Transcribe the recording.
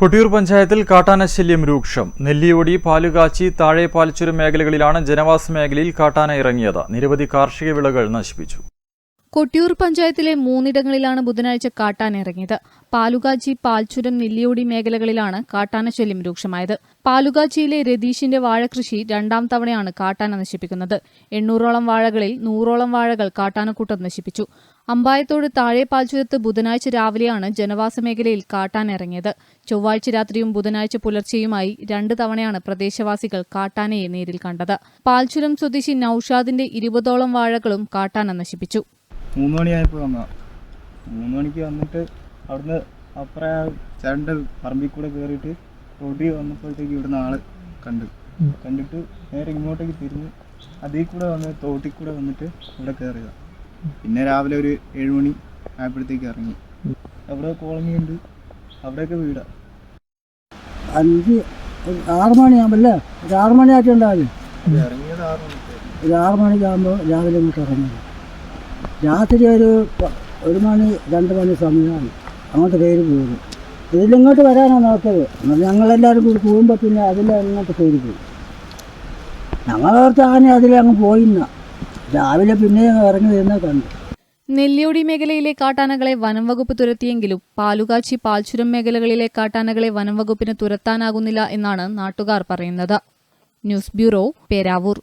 കൊട്ടിയൂർ പഞ്ചായത്തിൽ കാട്ടാനശല്യം രൂക്ഷം. നെല്ലിയോടി പാലുകാച്ചി താഴെ പാൽച്ചുരം മേഖലകളിലാണ് ജനവാസ മേഖലയിൽ കാട്ടാന ഇറങ്ങിയത്. നിരവധി കാർഷിക വിളകൾ നശിപ്പിച്ചു. കൊട്ടിയൂർ പഞ്ചായത്തിലെ മൂന്നിടങ്ങളിലാണ് ബുധനാഴ്ച കാട്ടാന ഇറങ്ങിയത്. പാലുകാച്ചി പാൽച്ചുരം നെല്ലിയോടി മേഖലകളിലാണ് കാട്ടാന ശല്യം രൂക്ഷമായത്. പാലുകാച്ചിയിലെ രതീഷിന്റെ വാഴകൃഷി രണ്ടാം തവണയാണ് കാട്ടാന നശിപ്പിക്കുന്നത്. എണ്ണൂറോളം വാഴകളിൽ നൂറോളം വാഴകൾ കാട്ടാനക്കൂട്ടം നശിപ്പിച്ചു. അമ്പായത്തോട് താഴെ പാൽച്ചുരത്ത് ബുധനാഴ്ച രാവിലെയാണ് ജനവാസ മേഖലയിൽ കാട്ടാന ഇറങ്ങിയത്. ചൊവ്വാഴ്ച രാത്രിയും ബുധനാഴ്ച പുലർച്ചെയുമായി രണ്ട് തവണയാണ് പ്രദേശവാസികൾ കാട്ടാനയെ നേരിൽ കണ്ടത്. പാൽച്ചുരം സ്വദേശി നൌഷാദിന്റെ ഇരുപതോളം വാഴകളും കാട്ടാന നശിപ്പിച്ചു. മൂന്ന് മണിയായപ്പോൾ വന്നാ മൂന്ന് മണിക്ക് വന്നിട്ട് അവിടുന്ന് അപ്പുറം ആ ചേട്ടന്റെ പറമ്പിൽ കൂടെ കയറിയിട്ട് റോഡിൽ വന്നപ്പോഴത്തേക്ക് ഇവിടുന്ന് ആൾ കണ്ട്. കണ്ടിട്ട് നേരെ ഇങ്ങോട്ടേക്ക് തിരിഞ്ഞ് അതിൽ കൂടെ വന്ന് തോട്ടിൽ കൂടെ വന്നിട്ട് ഇവിടെ കയറിയതാണ് പിന്നെ രാവിലെ ഒരു ഏഴ് മണി ആയപ്പോഴത്തേക്ക് ഇറങ്ങി. അവിടെ കോളനി ഉണ്ട്. അവിടെയൊക്കെ വീടാ. അഞ്ച് ആറ് അല്ലേ ഒരു ആറ് മണിയായിട്ടുണ്ടാവില്ലേ ഇറങ്ങിയത് ആറ് മണിക്ക്. ഒരു ആറ് മണിക്കാകുമ്പോൾ രാവിലെ ഇങ്ങോട്ട് ഇറങ്ങുന്നത് രാത്രി ഒരു ഒരു മണി രണ്ട് മണി സമയമാണ്. അങ്ങോട്ട് കയറി പോകുന്നു ഇതിലിങ്ങോട്ട് വരാനാണ് നോക്കിയത് ഞങ്ങളെല്ലാവരും കൂടി പോകുമ്പോൾ പിന്നെ അതിൽ അങ്ങോട്ട് കയറി പോയി ഞങ്ങളോർത്ത് അതിലങ്ങ് പോയിന്ന. രാവിലെ പിന്നെ ഇറങ്ങി വരുന്ന കണ്ടു. നെല്ലിയോടി മേഖലയിലെ കാട്ടാനകളെ വനംവകുപ്പ് തുരത്തിയെങ്കിലും പാലുകാച്ചി പാൽച്ചുരം മേഖലകളിലെ കാട്ടാനകളെ വനംവകുപ്പിന് തുരത്താനാകുന്നില്ല എന്നാണ് നാട്ടുകാർ പറയുന്നത്. News bureau Peravoor.